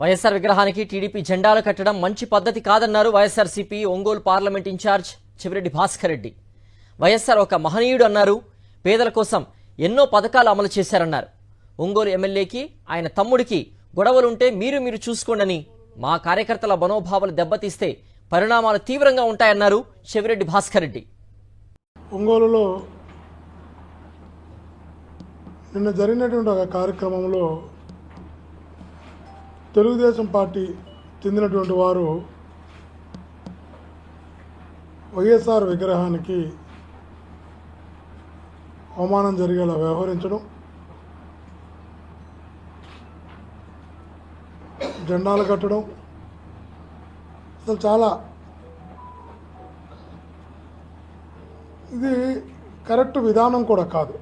వైఎస్ఆర్ విగ్రహానికి టీడీపీ జెండాలు కట్టడం మంచి పద్ధతి కాదన్నారు YSRCP Ongole parliament incharge Chevireddy Bhaskar Reddy. YSR ఒక మహనీయుడు అన్నారు. పేదల కోసం ఎన్నో పథకాలు అమలు చేశారన్నారు. ఒంగోలు ఎమ్మెల్యేకి ఆయన తమ్ముడికి గొడవలుంటే మీరు మీరు చూసుకోండని మా కార్యకర్తల మనోభావాలు దెబ్బతీస్తే పరిణామాలు తీవ్రంగా ఉంటాయన్నారు చెవిరెడ్డి భాస్కర్ రెడ్డి. ఒంగోలులో నిన్న జరిగినటువంటి ఒక కార్యక్రమంలో తెలుగుదేశం పార్టీ చెందినటువంటి వారు వైఎస్ఆర్ విగ్రహానికి అవమానం జరిగేలా వ్యవహరించడం జెండాలు కట్టడం అసలు చాలా ఇది కరెక్ట్ విధానం కూడా కాదు.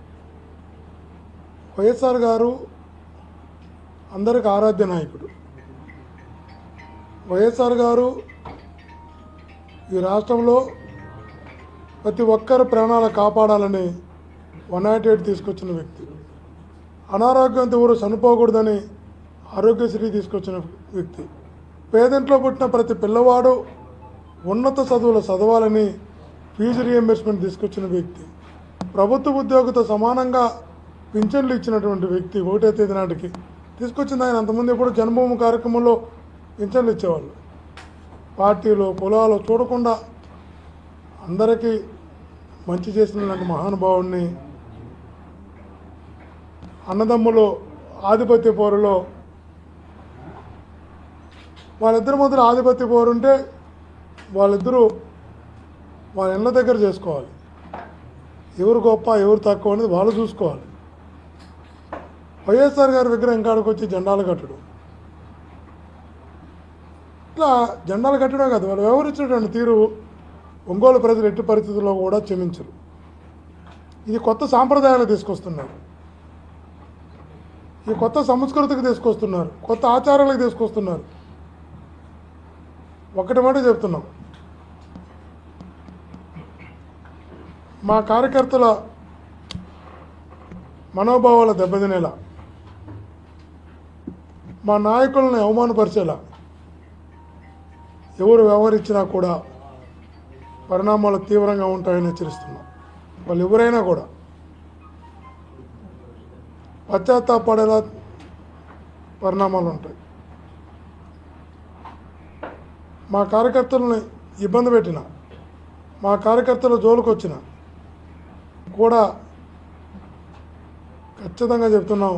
వైఎస్ఆర్ గారు అందరికి ఆరాధ్య నాయకుడు. వైఎస్ఆర్ గారు ఈ రాష్ట్రంలో ప్రతి ఒక్కరి ప్రాణాలు కాపాడాలని వన్ నాట్ ఎయిట్ తీసుకొచ్చిన వ్యక్తి. అనారోగ్యంతో ఎవరు చనిపోకూడదని ఆరోగ్యశ్రీ తీసుకొచ్చిన వ్యక్తి. పేదంట్లో పుట్టిన ప్రతి పిల్లవాడు ఉన్నత చదువులు చదవాలని ఫీజు రియంబర్స్మెంట్ తీసుకొచ్చిన వ్యక్తి. ప్రభుత్వ ఉద్యోగితో సమానంగా పింఛన్లు ఇచ్చినటువంటి వ్యక్తి ఒకటే తేదీ నాటికి. తీసుకొచ్చింది ఆయన అంతకుముందు ఎప్పుడు జన్మభూమి కార్యక్రమంలో పింఛన్లు ఇచ్చేవాళ్ళు. పార్టీలు కులాలు చూడకుండా అందరికీ మంచి చేసినటువంటి మహానుభావుడిని అన్నదమ్ములు ఆధిపత్య పోరులో వాళ్ళిద్దరి మధ్య ఆధిపత్య పోరు ఉంటే వాళ్ళిద్దరూ వాళ్ళ ఇళ్ళ దగ్గర చేసుకోవాలి. ఎవరు గొప్ప ఎవరు తక్కువ అనేది వాళ్ళు చూసుకోవాలి. వైఎస్ఆర్ గారి విగ్రహం కాడికి వచ్చి జెండాలు కట్టడం. ఇట్లా జెండాలు కట్టడం కాదు వాళ్ళు వ్యవహరించినటువంటి తీరు ఒంగోలు ప్రజలు ఎట్టి పరిస్థితుల్లో కూడా క్షమించరు. ఇది కొత్త సాంప్రదాయాలు తీసుకొస్తున్నారు. ఈ కొత్త సంస్కృతికి తీసుకొస్తున్నారు కొత్త ఆచారాలకు తీసుకొస్తున్నారు. ఒకటి మాట చెప్తున్నాం. మా కార్యకర్తల మనోభావాల దెబ్బతినేలా మా నాయకులను అవమానపరిచేలా ఎవరు వ్యవహరించినా కూడా పరిణామాలు తీవ్రంగా ఉంటాయని హెచ్చరిస్తున్నాం. వాళ్ళు ఎవరైనా కూడా పశ్చాత్తాపడేలా పరిణామాలు ఉంటాయి. మా కార్యకర్తలను ఇబ్బంది పెట్టిన మా కార్యకర్తల జోలికి వచ్చిన కూడా ఖచ్చితంగా చెప్తున్నాం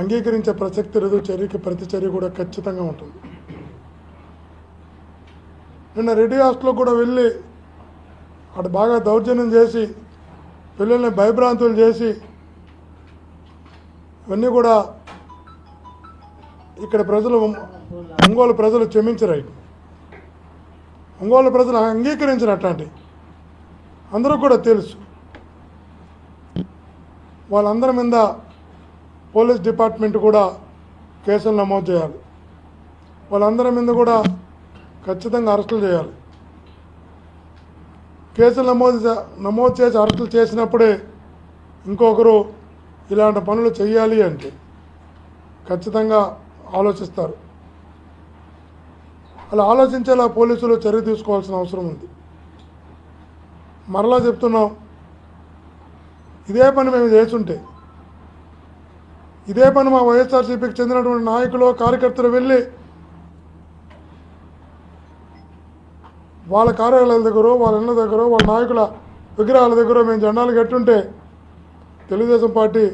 అంగీకరించే ప్రసక్తి లేదు చర్యకి ప్రతి చర్య కూడా ఖచ్చితంగా ఉంటుంది. నిన్న రెడ్డి హాస్టల్లో కూడా వెళ్ళి అటు బాగా దౌర్జన్యం చేసి పిల్లల్ని భయభ్రాంతులు చేసి ఇవన్నీ కూడా ఇక్కడ ప్రజలు ఒంగోలు ప్రజలు క్షమించరు ఒంగోలు ప్రజలు అంగీకరించిన అట్లాంటి. అందరూ కూడా తెలుసు. వాళ్ళందరి మీద పోలీస్ డిపార్ట్మెంట్ కూడా కేసులు నమోదు చేయాలి. వాళ్ళందరి మీద కూడా ఖచ్చితంగా అరెస్టులు చేయాలి. కేసులు నమోదు చే- నమోదు చేసి అరెస్టులు చేసినప్పుడే ఇంకొకరు ఇలాంటి పనులు చేయాలి అంటే ఖచ్చితంగా ఆలోచిస్తారు. అలా ఆలోచించేలా పోలీసులు చర్య తీసుకోవాల్సిన అవసరం ఉంది. మరలా చెప్తున్నాం ఇదే పని మేము చేస్తుంటే ఇదే పని మా వైఎస్ఆర్సీపీకి చెందినటువంటి నాయకులు కార్యకర్తలు వెళ్ళి వాళ్ళ కార్యాలయాల దగ్గర వాళ్ళ ఇళ్ళ దగ్గర వాళ్ళ నాయకుల విగ్రహాల దగ్గర మేము జెండాలు కట్టుంటే తెలుగుదేశం పార్టీ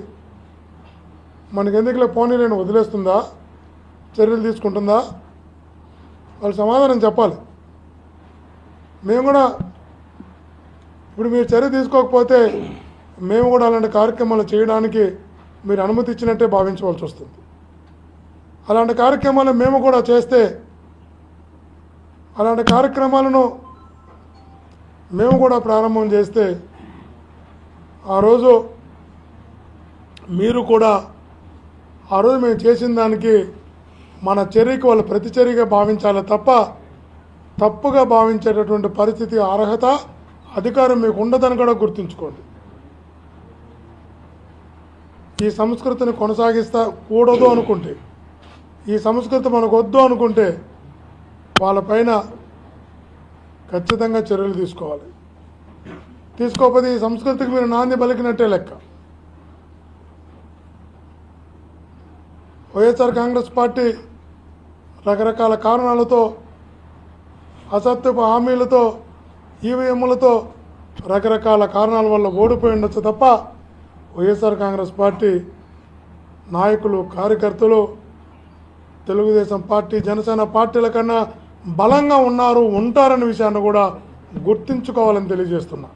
మనకి ఎందుకులే పోనీ నేను వదిలేస్తుందా? చర్యలు తీసుకుంటుందా? వాళ్ళు సమాధానం చెప్పాలి. మేము కూడా ఇప్పుడు మీరు చర్య తీసుకోకపోతే మేము కూడా అలాంటి కార్యక్రమాలు చేయడానికి మీరు అనుమతి ఇచ్చినట్టే భావించవలసి వస్తుంది. అలాంటి కార్యక్రమాలు మేము కూడా చేస్తే అలాంటి కార్యక్రమాలను మేము కూడా ప్రారంభం చేస్తే ఆ రోజు మీరు కూడా ఆ రోజు మేము చేసిన దానికి మన చర్యకి వాళ్ళు ప్రతిచర్యగా భావించాలి తప్ప తప్పుగా భావించేటటువంటి పరిస్థితి అర్హత అధికారం మీకు ఉండదని కూడా గుర్తుంచుకోండి. ఈ సంస్కృతిని కొనసాగిస్తా కూడదు అనుకుంటే ఈ సంస్కృతి మనకు వద్దు అనుకుంటే వాళ్ళపైన ఖచ్చితంగా చర్యలు తీసుకోవాలి. తీసుకోకపోతే ఈ సంస్కృతికి మీరు నాంది పలికినట్టే లెక్క. వైఎస్ఆర్ కాంగ్రెస్ పార్టీ రకరకాల కారణాలతో అసత్యపు హామీలతో ఈవీఎంలతో రకరకాల కారణాల వల్ల ఓడిపోయి ఉండొచ్చు తప్ప వైఎస్ఆర్ కాంగ్రెస్ పార్టీ నాయకులు కార్యకర్తలు తెలుగుదేశం పార్టీ జనసేన పార్టీల కన్నా బలంగా ఉన్నారు ఉంటారనే విషయాన్ని కూడా గుర్తించుకోవాలని తెలియజేస్తున్నా.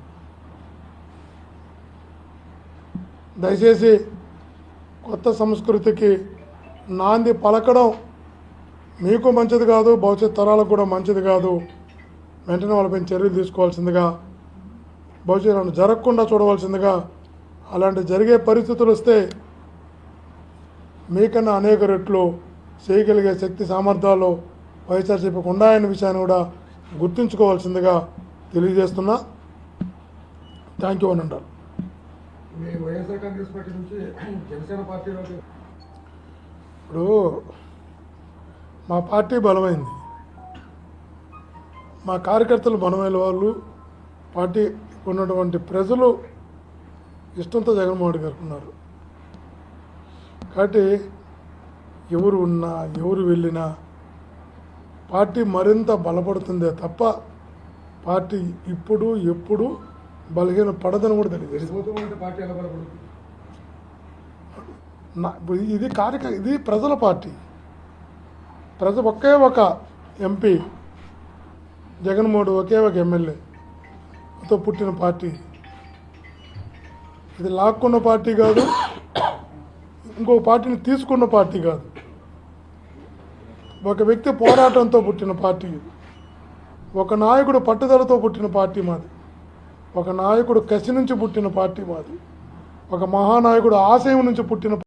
దయచేసి కొత్త సంస్కృతికి నాంది పలకడం మీకు మంచిది కాదు భవిష్యత్ తరాలకు కూడా మంచిది కాదు. వెంటనే వాళ్ళపై చర్యలు తీసుకోవాల్సిందిగా భవిష్యత్తు జరగకుండా చూడవలసిందిగా అలాంటి జరిగే పరిస్థితులు వస్తే మీకన్నా అనేక రెట్లు చేయగలిగే శక్తి సామర్థ్యాలు వైఎస్ఆర్సీపీకి ఉన్నాయన్న విషయాన్ని కూడా గుర్తుంచుకోవాల్సిందిగా తెలియజేస్తున్నా. థ్యాంక్ యూ అని అంటారు ఇప్పుడు మా పార్టీ బలమైంది. మా కార్యకర్తలు బలమైన వాళ్ళు పార్టీ ఉన్నటువంటి ప్రజలు ఇష్టంతో జగన్మోహన్ రెడ్డి గారికి ఉన్నారు. కాబట్టి ఎవరు ఉన్నా ఎవరు వెళ్ళినా పార్టీ మరింత బలపడుతుందే తప్ప పార్టీ ఇప్పుడు ఎప్పుడు బలహీన పడదని కూడా తెలియదు. ఇది కార్యక ఇది ప్రజల పార్టీ. ప్రజ ఒకే ఒక ఎంపీ జగన్మోహన్ ఒకే ఒక ఎమ్మెల్యేతో పుట్టిన పార్టీ. ఇది లాక్కున్న పార్టీ కాదు ఇంకో పార్టీని తీసుకున్న పార్టీ కాదు. ఒక వ్యక్తి పోరాటంతో పుట్టిన పార్టీ ఇది. ఒక నాయకుడు పట్టుదలతో పుట్టిన పార్టీ మాది. ఒక నాయకుడు కసి నుంచి పుట్టిన పార్టీ మాది. ఒక మహానాయకుడు ఆశయం నుంచి పుట్టిన